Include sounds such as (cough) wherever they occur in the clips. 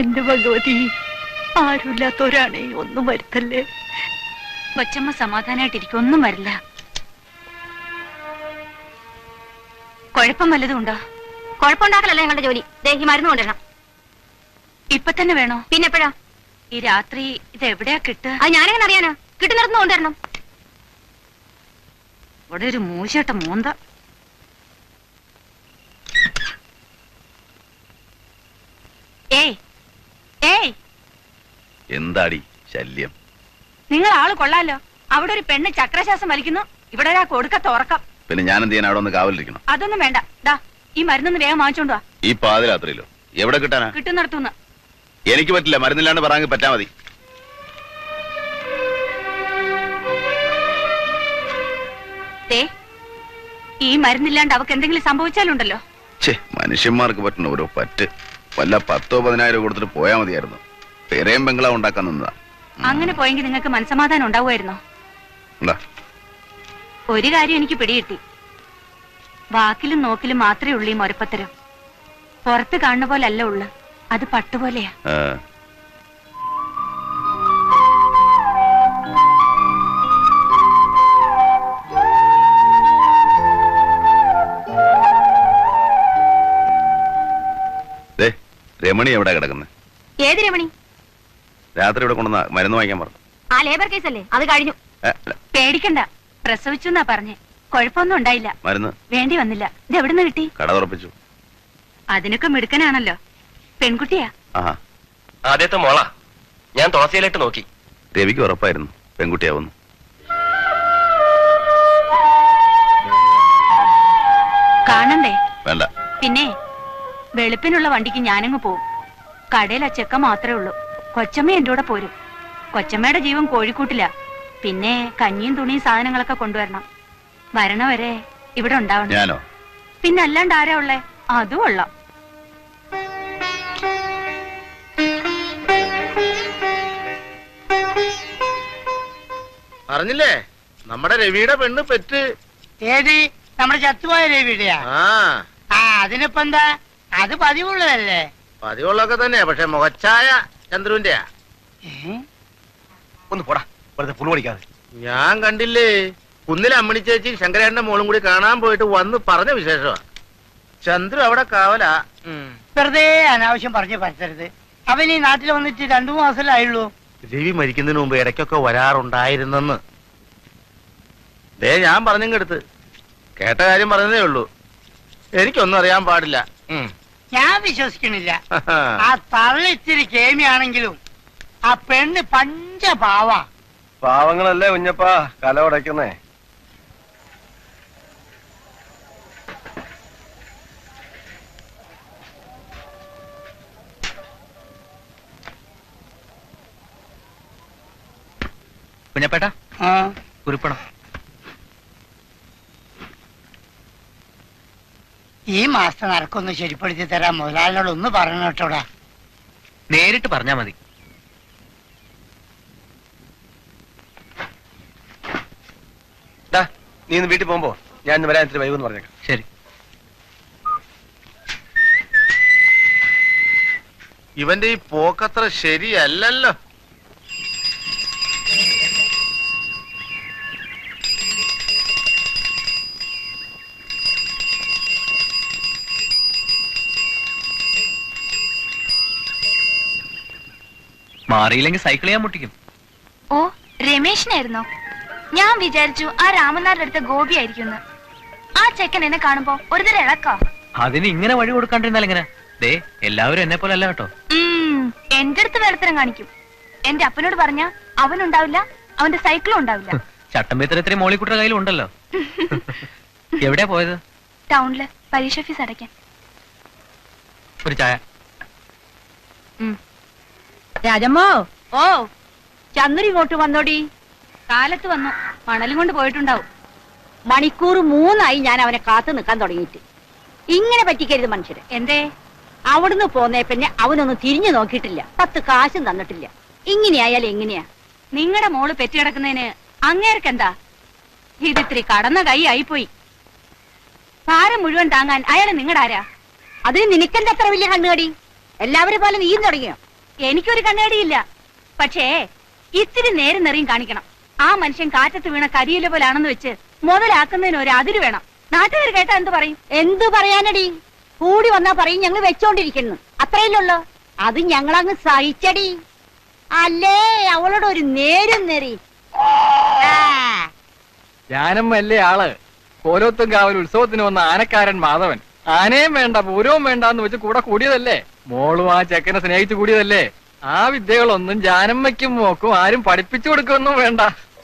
എന്റെ ഭഗവതി ആരുമില്ലാത്തവരാണേ ഒന്നും വരുത്തല്ലേ. കൊച്ചമ്മ സമാധാനായിട്ടിരിക്കും ഒന്നും വരില്ല. കുഴപ്പം വല്ലതും ഉണ്ടോ? കുഴപ്പമുണ്ടാക്കലല്ല ഞങ്ങളുടെ ജോലി. ദേഹി മരുന്ന് കൊണ്ടുവരണം. ഇപ്പൊ തന്നെ വേണോ? പിന്നെ എപ്പോഴാ? ഈ രാത്രി ഇത് എവിടെയാ കിട്ടുക? അത് ഞാനെങ്ങനെ അറിയാനാ? കിട്ടുന്നിടത്ത് കൊണ്ടുവരണം. ഇവിടെ ഒരു മൂശട്ട മൂന്ത. ഏയ് ഏയ്. എന്താടി ശല്യം? നിങ്ങൾ ആൾ കൊള്ളാലോ. അവിടെ ഒരു പെണ്ണ് ചക്രശ്വാസം വലിക്കുന്നു. ഇവിടെ ഒരാൾ കൊടുക്കത്ത് ഉറക്കം. പിന്നെ ഞാൻ എന്ത് ചെയ്യാൻ അവിടെ ഒന്ന് കാവലിരിക്കണം. അതൊന്നും വേണ്ട. ദാ ഈ മരുന്നൊന്ന് വേഗം വാങ്ങിച്ചോണ്ട് വാ ഈ പാതിരാത്രിയിലോ? എവിടെ കിട്ടാനാ? കിട്ടുന്നിടത്തുനിന്ന്. എനിക്ക് പറ്റില്ല. മരുന്നില്ലാണ്ട് പറയാൻ പറ്റാ മതി. ഈ മരുന്നില്ലാണ്ട് അവക്ക് എന്തെങ്കിലും സംഭവിച്ചാലുണ്ടല്ലോ. മനുഷ്യന്മാർക്ക് പറ്റുന്ന ഓരോ പറ്റ്. വല്ല പത്തോ പതിനായിരം കൊടുത്തിട്ട് പോയാ മതിയായിരുന്നു. പേരെയും ബംഗ്ലാവ് ഉണ്ടാക്കാൻ നിന്നതാ. അങ്ങനെ പോയെങ്കിൽ നിങ്ങൾക്ക് മനസമാധാനം ഉണ്ടാവുമായിരുന്നോ? ഉണ്ടാ ഒരു കാര്യം എനിക്ക് പിടികിട്ടി. വാക്കിലും നോക്കിലും മാത്രമേ ഉള്ളൂ ഈ മൊരപ്പത്തരം. പുറത്ത് കാണുന്ന പോലെ അല്ല ഉള്ളു. അത് പട്ടുപോലെയാ. രമണി എവിടെ കിടക്കുന്നത് ഏത് രമണി? രാത്രി ഇവിടെ കൊണ്ടുവന്ന മരുന്ന് വാങ്ങിക്കാൻ പറഞ്ഞു. ആ ലേബർ കേസ് അല്ലേ? അത് കഴിഞ്ഞു. പേടിക്കണ്ട. പ്രസവിച്ചു എന്നാ പറഞ്ഞേ. കുഴപ്പമൊന്നും ഉണ്ടായില്ല. മരുന്ന്? വേണ്ടി വന്നില്ല. ഇത് എവിടുന്ന് കിട്ടി? കട തുറപ്പിച്ചു. അതിനൊക്കെ മിടുക്കനാണല്ലോ. പെൺകുട്ടിയാ? ആദ്യത്തെ മോളാ. ഞാൻ തുളസിയിലിട്ട് നോക്കി. രവിക്ക് ഉറപ്പായിരുന്നു. പെൺകുട്ടിയാവുന്നു. കാണണ്ടേ? വേണ്ട. പിന്നെ? വെളുപ്പിനുള്ള വണ്ടിക്ക് ഞാനങ്ങ് പോവും. കടയിൽ ആ ചെക്ക മാത്രമേ ഉള്ളൂ. കൊച്ചമ്മ എന്റെ കൂടെ പോരും. കൊച്ചമ്മയുടെ ജീവൻ കോഴിക്കൂട്ടില്ല പിന്നെ കഞ്ഞിയും തുണിയും സാധനങ്ങളൊക്കെ കൊണ്ടുവരണം. വരണവരെ ഇവിടെ ഉണ്ടാവണം. ഞാനോ? പിന്നെ അല്ലാണ്ട് ആരാ ഉള്ളേ? അതും ഉള്ളാം. പറഞ്ഞില്ലേ? നമ്മുടെ രവിയുടെ പെണ്ണ് പെറ്റ്. ഏത്? നമ്മുടെ ചത്തുപോയ രവിയുടെയാ? ആ. ആ അതിനിപ്പോ എന്താ അത് പതിവുള്ളതല്ലേ? പതിവുള്ളൊക്കെ തന്നെയാ പക്ഷെ മുഖച്ചായ ചന്ദ്രുവിന്റെയാ. ഒന്ന് പോടാ വെറുതെ പുളു പഠിക്കാതെ ഞാൻ കണ്ടില്ലേ കുന്നിലെ അമ്മണി ചേച്ചി ശങ്കരേട്ടന്റെ മോളും കൂടി കാണാൻ പോയിട്ട് വന്ന് പറഞ്ഞ വിശേഷമാ ചന്ദ്രു അവിടെ കാവലാ. വെറുതെ അനാവശ്യം പറഞ്ഞു പറ്റരുത് അവൻ ഈ നാട്ടിൽ വന്നിട്ട് രണ്ടു മാസമല്ലായുള്ളൂ. രവി മരിക്കുന്നതിന് മുമ്പ് ഇടയ്ക്കൊക്കെ വരാറുണ്ടായിരുന്നെന്ന്. ദേ ഞാൻ പറഞ്ഞെടുത്ത് കേട്ട കാര്യം പറഞ്ഞതേ ഉള്ളൂ. എനിക്കൊന്നും അറിയാൻ പാടില്ല. ഉം. ഞാൻ വിശ്വസിക്കണില്ല. ആ തള്ള ഇത്തിരി കേമിയാണെങ്കിലും ആ പെണ്ണ് പഞ്ചപാവ പാവങ്ങളല്ലേ കുഞ്ഞപ്പാ കല ഉടയ്ക്കുന്നേ. കുഞ്ഞപ്പേട്ടാ ആ. കുറിപ്പണം. ഈ മാസത്തെ നരക്കൊന്ന് ശരിപ്പെടുത്തി തരാൻ മുതലാളിനോട് ഒന്ന് പറഞ്ഞു കേട്ടോടാ. നേരിട്ട് പറഞ്ഞാ മതി. നീ ഇന്ന് വീട്ടിൽ പോകുമ്പോ ഞാൻ ഇന്ന് വരാൻ ഇത്തിരി വൈകുന്ന് പറഞ്ഞേക്കാം. ശരി. ഇവന്റെ ഈ പോക്കത്ര ശരിയല്ലല്ലോ. മാറിയില്ലെങ്കിൽ സൈക്കിൾ ചെയ്യാൻ മുട്ടിക്കും. ഓ രമേശിനായിരുന്നോ? ഞാൻ വിചാരിച്ചു ആ രാമനാരുടെ അടുത്ത ഗോപി ആയിരിക്കുന്നു ആ ചെക്കൻ എന്നെ കാണുമ്പോ ഒരു തരം ഇളക്കോ? അതിന് ഇങ്ങനെ വഴി കൊടുക്കാണ്ടിരുന്നാൽ എങ്ങനെ? ദേ എല്ലാവരും എന്നെ പോലെ അല്ല കേട്ടോ. എന്റെ അടുത്ത് വേലത്തരം കാണിക്കും. എന്റെ അപ്പനോട് പറഞ്ഞ അവനുണ്ടാവില്ല അവന്റെ സൈക്കിളും ഉണ്ടാവില്ല. ചട്ടമ്പിത്തരത്തിന് ഇത്രയും മോളിക്കുട്ടിയുടെ കയ്യിലും ഉണ്ടല്ലോ. (laughs) എവിടെയാ പോയത്? ടൗണിൽ പരീക്ഷ ഫീസ് അടയ്ക്കാൻ. ഒരു ചായ. രാജമ്മോ? ഓ ചന്ദ്രൻ ഇങ്ങോട്ട് വന്നോടി. കാലത്ത് വന്നു. മണലും കൊണ്ട് പോയിട്ടുണ്ടാവും. മണിക്കൂർ മൂന്നായി ഞാൻ അവനെ കാത്തു നിൽക്കാൻ തുടങ്ങിയിട്ട്. ഇങ്ങനെ പറ്റിക്കരുത് മനുഷ്യരെ. എന്തേ? അവിടുന്ന് പോന്നേ പിന്നെ അവനൊന്നും തിരിഞ്ഞു നോക്കിയിട്ടില്ല. പത്ത് കാശും തന്നിട്ടില്ല. ഇങ്ങനെയായാൽ എങ്ങനെയാ? നിങ്ങളുടെ മോൾ പെറ്റിടക്കുന്നതിന് അങ്ങേർക്കെന്താ? ഇതിത്തിരി കടന്ന കൈ ആയിപ്പോയി. ഭാരം മുഴുവൻ താങ്ങാൻ അയാൾ നിങ്ങളുടെ ആരാ അതിന് നിനക്കെന്താ അത്ര വലിയ കണ്ണുകടി? എല്ലാവരും പോലെ നീയും തുടങ്ങിയോ? എനിക്കൊരു കണ്ണാടിയില്ല. പക്ഷേ ഇത്തിരി നേരം നിറയും കാണിക്കണം. ആ മനുഷ്യൻ കാറ്റത്ത് വീണ കരിയില പോലാണെന്ന് വെച്ച് മുതലാക്കുന്നതിന് ഒരു അതിര് വേണം. നാട്ടുകാർ കേട്ടാ എന്ത് പറയും? എന്തു പറയാനടി? കൂടി വന്നാ പറയും ഞങ്ങൾ വെച്ചോണ്ടിരിക്കുന്നു. അത്രയല്ലുള്ളൂ. അത് ഞങ്ങളങ്ങ് സഹിച്ചടി. അല്ലേ അവളോട് ഒരു നേരം നേറി. ആ, ഞാനമ്മല്ലേ ആൾ? കോലോത്തും കാവൽ ഉത്സവത്തിന് വന്ന ആനക്കാരൻ മാധവൻ. ആനയും വേണ്ട പൂരവും വേണ്ട എന്ന് വെച്ച് കൂടെ കൂടിയതല്ലേ? മോളും ആ ചെക്കനെ സ്നേഹിച്ചു കൂടിയതല്ലേ? ആ വിദ്യകളൊന്നും ജാനമ്മയ്ക്കും മോക്കും ആരും പഠിപ്പിച്ചു കൊടുക്കൊന്നും വേണ്ട.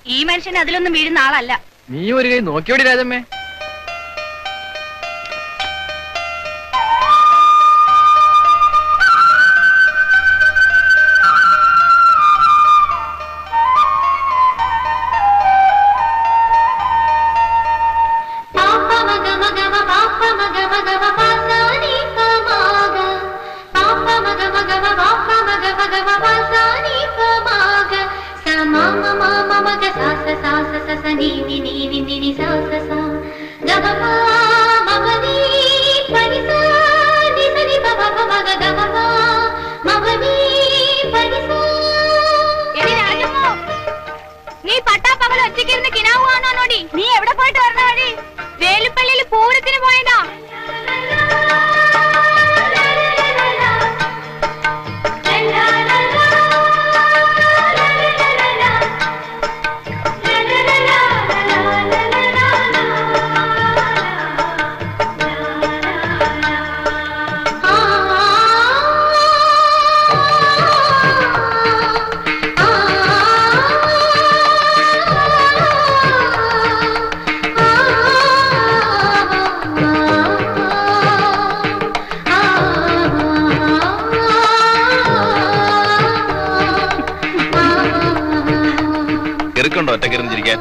ഈ മനുഷ്യൻ അതിലൊന്നും വീഴുന്ന ആളല്ല. നീ ഒരു കൈ നോക്കിയോടി രാജമ്മേ. సస నీని నీని నిని సా సస గమ మమ నీ పరిస నిసని బబ బబ పట్టా పగలు వచ్చి కింద కినావు అన్నా నోడి నీ ఎవడ పోయిట్ వరణాడి వేలు పల్లెలు పూరు ചിരിക്കാൻ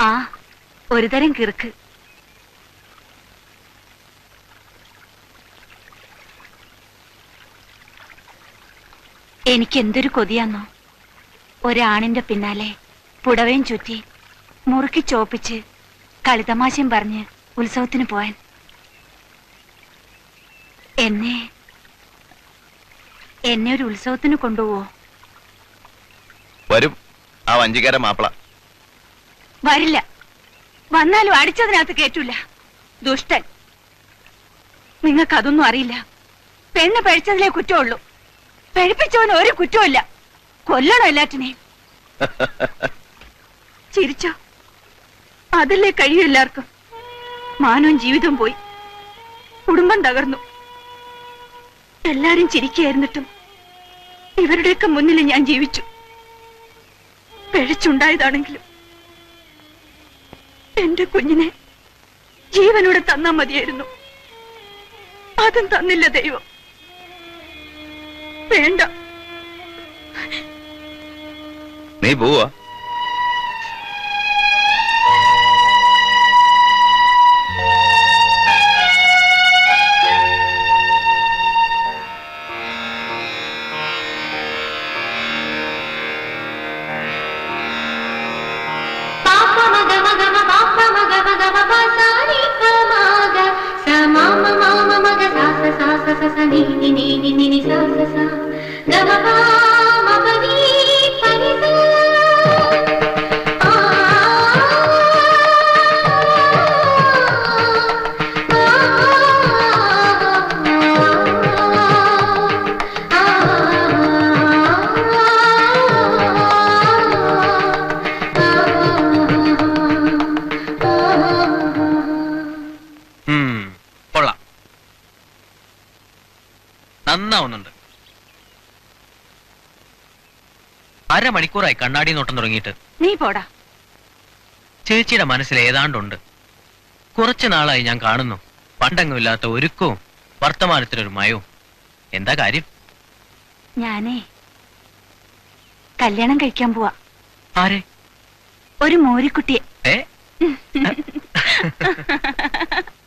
ആ ഒരു തരം കിറുക്ക്. എനിക്ക് എന്തൊരു കൊതിയാന്നോ. ഒരാണിന്റെ പിന്നാലെ പുടവയും ചുറ്റി മുറുക്കി ചോപ്പിച്ച് കളിതമാശയും പറഞ്ഞ് ഉത്സവത്തിന് പോവാൻ. എന്നെ എന്നെ ഒരു ഉത്സവത്തിന് കൊണ്ടുപോവോ? വരും. ആ വഞ്ചിക്കാരൻ മാപ്പിള. വരില്ല. വന്നാലും അടിച്ചതിനകത്ത് കേറ്റൂല. ദുഷ്ടൻ. നിങ്ങൾക്ക് അതൊന്നും അറിയില്ല. പെണ്ണ് പഴിച്ചതിലേ കുറ്റമുള്ളൂ. പഴിപ്പിച്ചവന് ഒരു കുറ്റമില്ല കൊല്ലണം എല്ലാറ്റിനെയും. (laughs) ചിരിച്ചോ? അതല്ലേ കഴിയും എല്ലാവർക്കും. മാനവും ജീവിതം പോയി. കുടുംബം തകർന്നു. എല്ലാരും ചിരിക്കായിരുന്നിട്ടും ഇവരുടെയൊക്കെ മുന്നിൽ ഞാൻ ജീവിച്ചു. പിഴച്ചുണ്ടായതാണെങ്കിലും എന്റെ കുഞ്ഞിനെ ജീവനോടെ തന്നാ മതിയായിരുന്നു. അതും തന്നില്ല ദൈവം. വേണ്ട. നീ പോവാ. നന്നാവുന്നുണ്ട്. അരമണിക്കൂറായി കണ്ണാടി നോട്ടം തുടങ്ങിയിട്ട്. നീ പോടാ. ചേച്ചിയുടെ മനസ്സിൽ ഏതാണ്ടുണ്ട്. കുറച്ചു നാളായി ഞാൻ കാണുന്നു. പണ്ടങ്ങുമില്ലാത്ത ഒരുക്കവും വർത്തമാനത്തിനൊരു മയവും. എന്താ കാര്യം? ഞാനേ കല്യാണം കഴിക്കാൻ പോവാ. ആരെ? ഒരു മോരിക്കുട്ടിയെ. ഏ? (laughs)